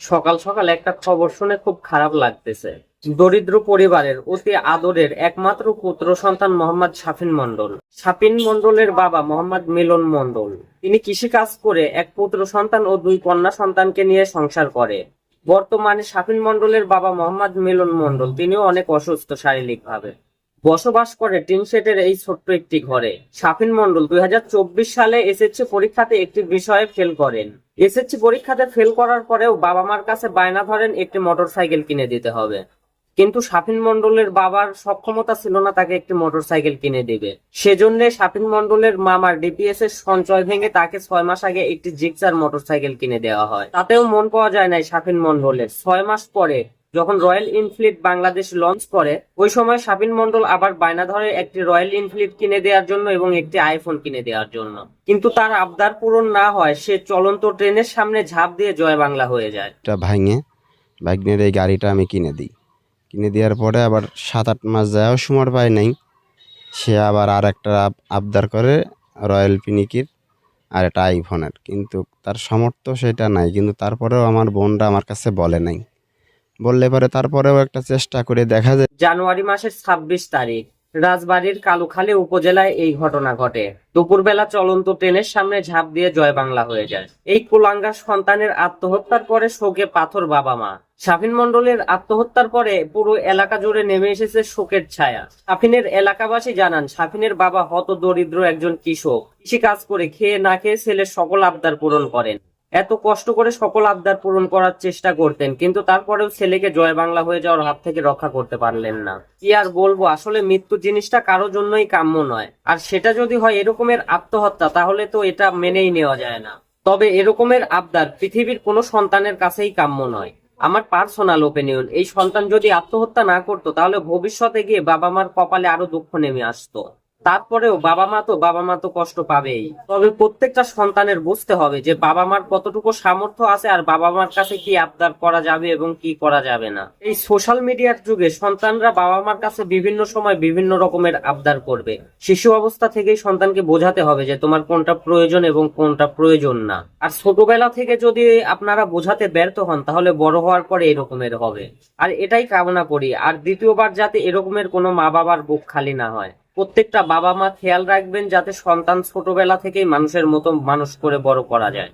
সকাল সকাল একটা খবর শুনে খুব খারাপ লাগতেছে। দরিদ্র পরিবারের অতি আদরের একমাত্র পুত্র সন্তান মোহাম্মদ শাফিন মন্ডল শাফিন মন্ডলের বাবা মোহাম্মদ মিলন মন্ডল তিনি কৃষি কাজ করে এক পুত্র সন্তান ও দুই কন্যা সন্তানকে নিয়ে সংসার করে। বর্তমানে শাফিন মন্ডলের বাবা মোহাম্মদ মিলন মন্ডল তিনিও অনেক অসুস্থ শারীরিকভাবে। বসবাস করে টিন শেডের এই ছোট্ট একটি ঘরে। শাফিন মন্ডল দুই হাজার চব্বিশ সালে এসএসসি পরীক্ষাতে একটি বিষয়ে ফেল করেন। এসএসসি পরীক্ষাতে ফেল করার পরেও বাবা মার কাছে বায়না ধরেন, একটি মোটরসাইকেল কিনে দিতে হবে। কিন্তু শাফিন মন্ডলের বাবার সক্ষমতা ছিল না তাকে একটি মোটরসাইকেল কিনে দেবে। সেজন্য শাফিন মন্ডলের মামার ডিপিএস এর সঞ্চয় ভেঙে তাকে ছয় মাস আগে একটি জিক্সার মোটরসাইকেল কিনে দেওয়া হয়। তাতেও মন পাওয়া যায় নাই শাফিন মন্ডলের ছয় মাস পরে যখন রয়্যাল ইনফিল্ড বাংলাদেশ লঞ্চ করে, ওই সময় শাফিন মন্ডল আবার বায়না ধরে একটি রয়্যাল ইনফিল্ড কিনে দেওয়ার জন্য এবং একটি আইফোন কিনে দেওয়ার জন্য। কিন্তু তার আবদার পূরণ না হয়, সে চলন্ত ট্রেনের সামনে ঝাঁপ দিয়ে জয় বাংলা হয়ে যায়। এটা ভাঙে, ভাগ্নের এই গাড়িটা আমি কিনে দিই। কিনে দেওয়ার পরে আবার সাত আট মাস যায়ও সময় পায় নাই। সে আবার আর একটা আবদার করে রয়্যাল পিনিকির আর একটা আইফোনের। কিন্তু তার সামর্থ্য সেটা নাই, কিন্তু তারপরেও আমার বোনরা আমার কাছে বলে নাই। বললে পরে তারপরেও একটা চেষ্টা করে দেখা যায়। জানুয়ারি মাসের ছাব্বিশ তারিখ, রাজবাড়ির কালুখালী উপজেলায় এই ঘটনা ঘটে। দুপুরবেলা চলন্ত ট্রেনের সামনে ঝাঁপ দিয়ে জয় বাংলা হয়ে যায়। এই কুলাঙ্গার সন্তানের আত্মহত্যার পরে শোকে পাথর বাবা মা। শাফিন মন্ডলের আত্মহত্যার পরে পুরো এলাকা জুড়ে নেমে এসেছে শোকের ছায়া। শাফিনের এলাকাবাসী জানান শাফিনের বাবা হত দরিদ্র একজন কৃষক। কৃষি কাজ করে খেয়ে না খেয়ে ছেলের সকল আবদার পূরণ করেন। এত কষ্ট করে সকল আবদার পূরণ করার চেষ্টা করতেন, কিন্তু তারপরেও ছেলেকে জয় বাংলা হয়ে যাওয়ার হাত থেকে রক্ষা করতে পারলেন না। কি আর বলব, আসলে মৃত্যু জিনিসটা কারও জন্যই কাম্য নয়। আর সেটা যদি হয় এরকমের আত্মহত্যা, তাহলে তো এটা মেনেই নেওয়া যায় না। তবে এরকমের আবদার পৃথিবীর কোনো সন্তানের কাছেই কাম্য নয়। আমার পার্সোনাল ওপিনিয়ন, এই সন্তান যদি আত্মহত্যা না করতো, তাহলে ভবিষ্যতে গিয়ে বাবা মার কপালে আরও দুঃখ নেমে আসতো। তারপরেও বাবা মা তো বাবা মা তো কষ্ট পাবেই। তবে প্রত্যেকটা সন্তানের বুঝতে হবে যে বাবা মার কতটুকু সামর্থ্য আছে আর বাবা মার কাছে কি আবদার করা যাবে এবং কি করা যাবে না। এই সোশ্যাল মিডিয়ার যুগে সন্তানরা বাবা মার কাছে বিভিন্ন সময় বিভিন্ন রকমের আবদার করবে। শিশু অবস্থা থেকেই সন্তানকে বোঝাতে হবে যে তোমার কোনটা প্রয়োজন এবং কোনটা প্রয়োজন না। আর ছোটবেলা থেকে যদি আপনারা বোঝাতে ব্যর্থ হন, তাহলে বড় হওয়ার পরে এরকমের হবে। আর এটাই কামনা করি। আর দ্বিতীয়বার যাতে এরকমের কোনো মা বাবার বুক খালি না হয়। প্রত্যেকটা বাবা মা খেয়াল রাখবেন যাতে সন্তান ছোটবেলা থেকেই মানুষের মতো মানুষ করে বড় করা যায়।